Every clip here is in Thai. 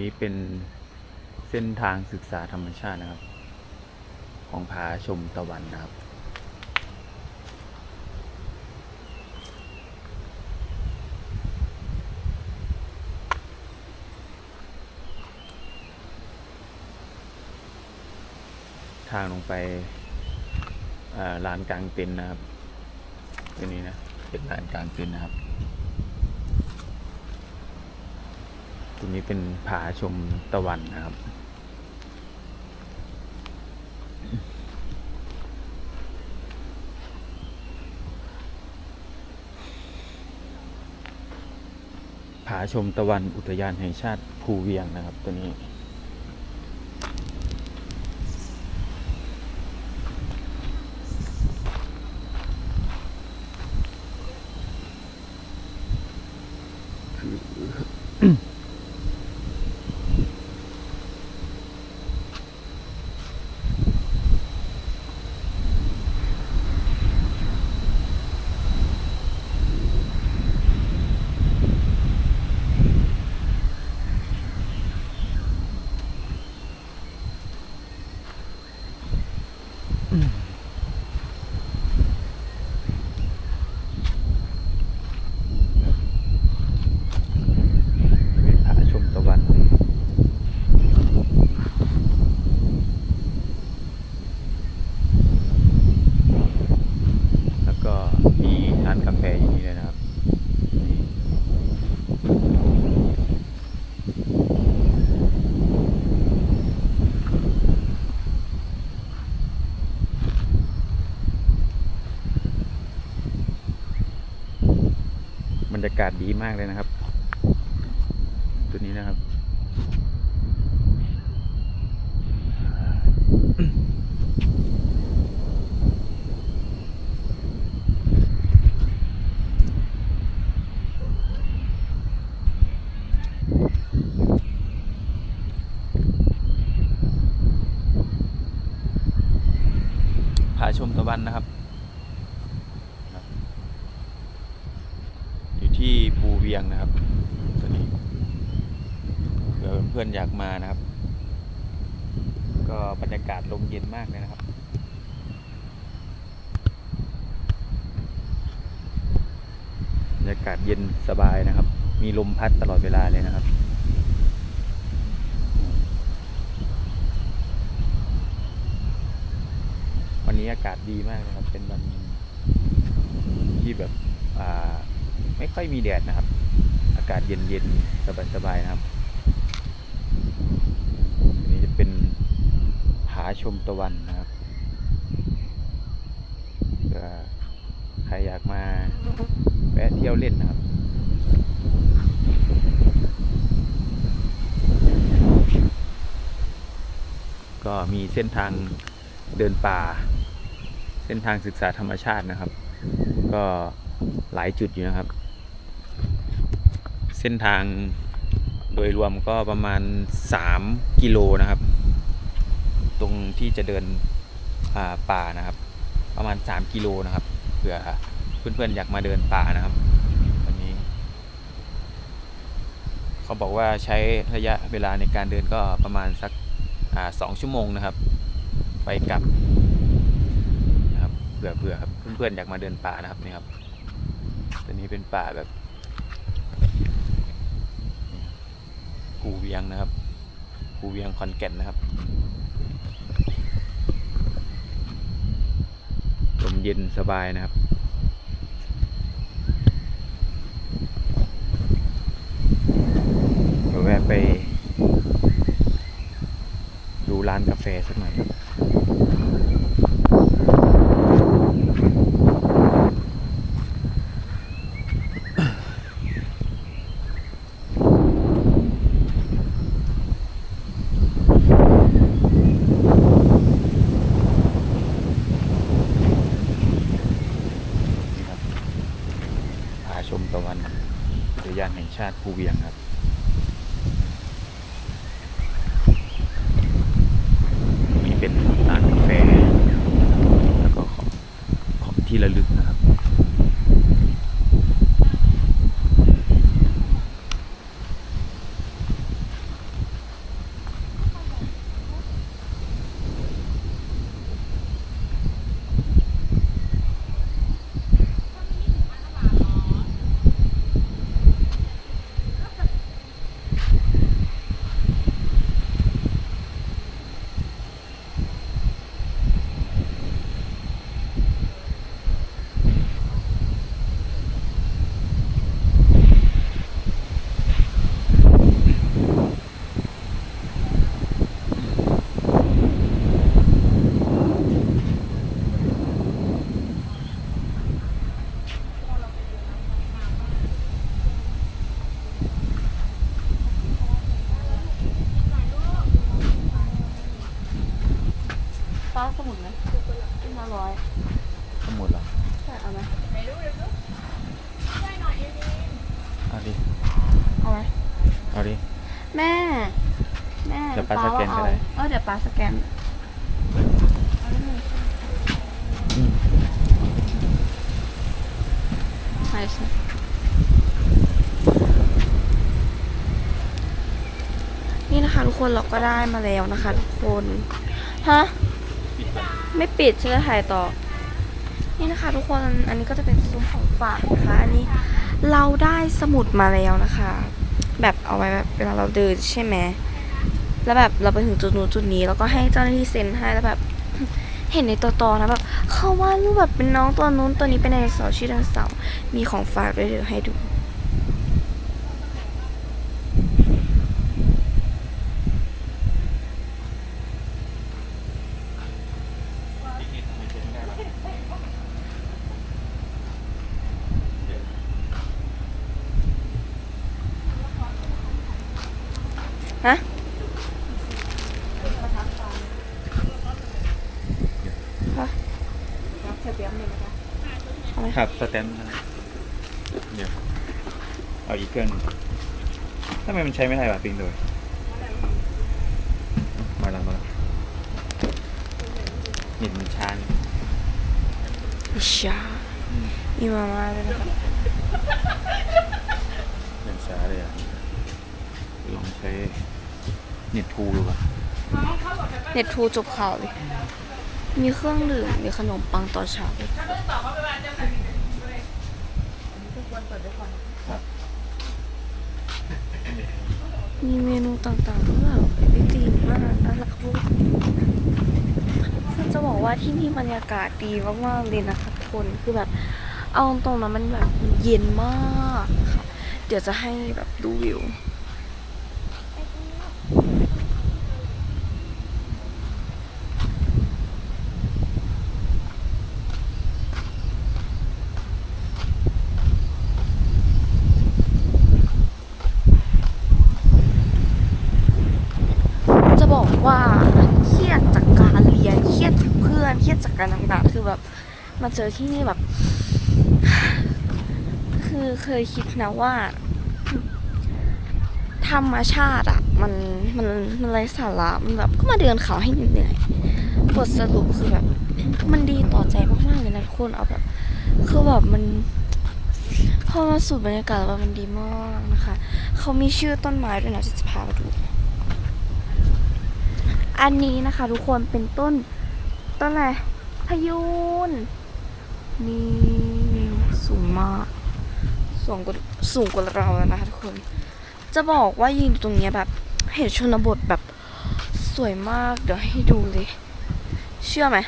นี้เป็นเส้นทางศึกษาธรรมชาตินะครับ ของผาชมตะวันนะครับ ทางลงไปลานกลางเต็นท์นะครับตัวนี้นะเป็นลานกลางเต็นท์นะครับ ตรงนี้เป็นผาชมตะวันนะครับ ผาชมตะวันอุทยานแห่งชาติภูเวียงนะครับตัวนี้ผาชมตะวัน แล้วก็มีร้านกาแฟอย่างนี้เลยนะครับนี่บรรยากาศดีมากเลยนะครับ ตัวนี้นะครับ ผาชมตะวันนะครับ อยู่ที่ียงนะครับตัวนี้เผื่อเพื่อนๆอยากมานะครับ ก็บรรยากาศลมเย็นมากเลยนะครับบรรยากาศเย็นสบายนะครับ มีลมพัดตลอดเวลาเลยนะครับวันนี้อากาศดีมากนะครับ เป็นวันที่แบบอ่า ไม่ค่อยมีแดดนะครับ อากาศเย็นๆสบายๆนะครับอันนี้จะเป็นผาชมตะวันนะครับเผื่อใครอยากมาแวะเที่ยวเล่นนะครับก็มีเส้นทางเดินป่า เส้นทางศึกษาธรรมชาตินะครับ ก็หลายจุดอยู่นะครับ เส้นทางโดยรวมก็ประมาณ 3 กิโลนะครับ ตรงที่จะเดินป่านะครับ ประมาณ 3 กิโลนะครับเผื่อเพื่อนๆอยากมาเดินป่านะครับวันนี้ เขาบอกว่าใช้ระยะเวลาในการเดินก็ประมาณสักสองชั่วโมงนะครับ ไปกลับนะครับเผื่อเผื่อครับเพื่อนๆอยากมาเดินป่านะครับนี่ครับตัวนี้เป็นป่าแบบ ภูเวียงนะครับภูเวียงคอนแก่นนะครับ ลมเย็นสบายนะครับเดี๋ยวแวะไป ดูร้านกาแฟสักหน่อยครับนี่ครับพาชมตะวันอุทยานแห่งชาติภูเวียงครับ นี่ เป็นร้านกาแฟแล้วก็ของของที่ระลึกนะครับบ ป้าสมุนไหมขึ้นมาร้อย สมุดเหรอ ใช่เอาไหม เอาดิ เอาไหม เอาดิ แม่แม่เดี๋ยวป้าสแกนก็เอาได้ เออเดี๋ยวป้าสแกนอืมใช่ใช่นี่นะคะทุกคนเราก็ได้มาแล้วนะคะทุกคน ฮะ ไม่ปิดเชื่อถ่ายต่อ นี่นะคะทุกคนอันนี้ก็จะเป็นซุ้มของฝากนะคะ อันนี้เราได้สมุดมาแล้วนะคะ แบบเอาไว้แบบเวลาเราเดินใช่ไหมแล้วแบบเราไปถึงจุดนู้นจุดนี้แล้วก็ให้เจ้าหน้าที่เซ็นให้แล้วแบบ เห็นในตัวตอนะแบบเขาวาดรูปแบบเป็นน้องตัวนู้นตัวนี้เป็นไดโนเสาร์ชื่อไดโนเสาร์มีของฝากด้วยเดี๋ยวให้ดู ฮะครับสแตมป์นะเดี๋ยวเอาอีกเครื่องหนึ่งทำไมมันใช้ไม่ได้วะปิงโดยมาแล้วมาแล้วเน็ตมันช้านี่อิชามีมาม่าด้วยนะคะเน็ตช้าเลยอะ ลองใช้เน็ตทูดูก่อนเน็ตทูจบข่าวเลย มีเครื่องดื่ม มีขนมปังตอนเช้าด้วยมีเมนูต่างๆด้วยแบบไอติมมากน่ารักมากคือจะบอกว่าที่นี่บรรยากาศดีมากๆเลยนะคะทุกคน คือแบบ เอาตรงๆนะมันแบบเย็นมากค่ะ เดี๋ยวจะให้แบบดูวิว จะบอกว่าเครียดจากการเรียนเครียดจากเพื่อนเครียดจากการทำงานคือแบบ มาเจอที่นี่แบบ คือเคยคิดนะว่า ธรรมชาติอะมันมันมันไร้สาระมันแบบก็มาเดินเขาให้เหนื่อยๆบทสรุปคือแบบ มันดีต่อใจมากๆเลยนะทุกคนเอาแบบ คือแบบมันพอมาสูดบรรยากาศแล้วมันดีมากนะคะ เขามีชื่อต้นไม้ด้วยนะจะพาไปดู อันนี้นะคะ ทุกคนเป็นต้นต้นอะไรพยุน นี่สูงมากสูงกว่าสูงกว่าเราแล้วนะคะทุกคน จะบอกว่ายืนอยู่ตรงเนี้ยแบบเห็นชนบทแบบสวยมากเดี๋ยวให้ดูเลย เชื่อไหม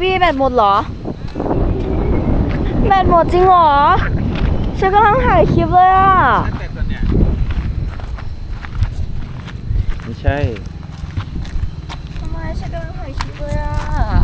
วีแบตหมดเหรอ แบตหมดจริงเหรอ ฉันกำลังถ่ายคลิปเลยอะ ไม่ใช่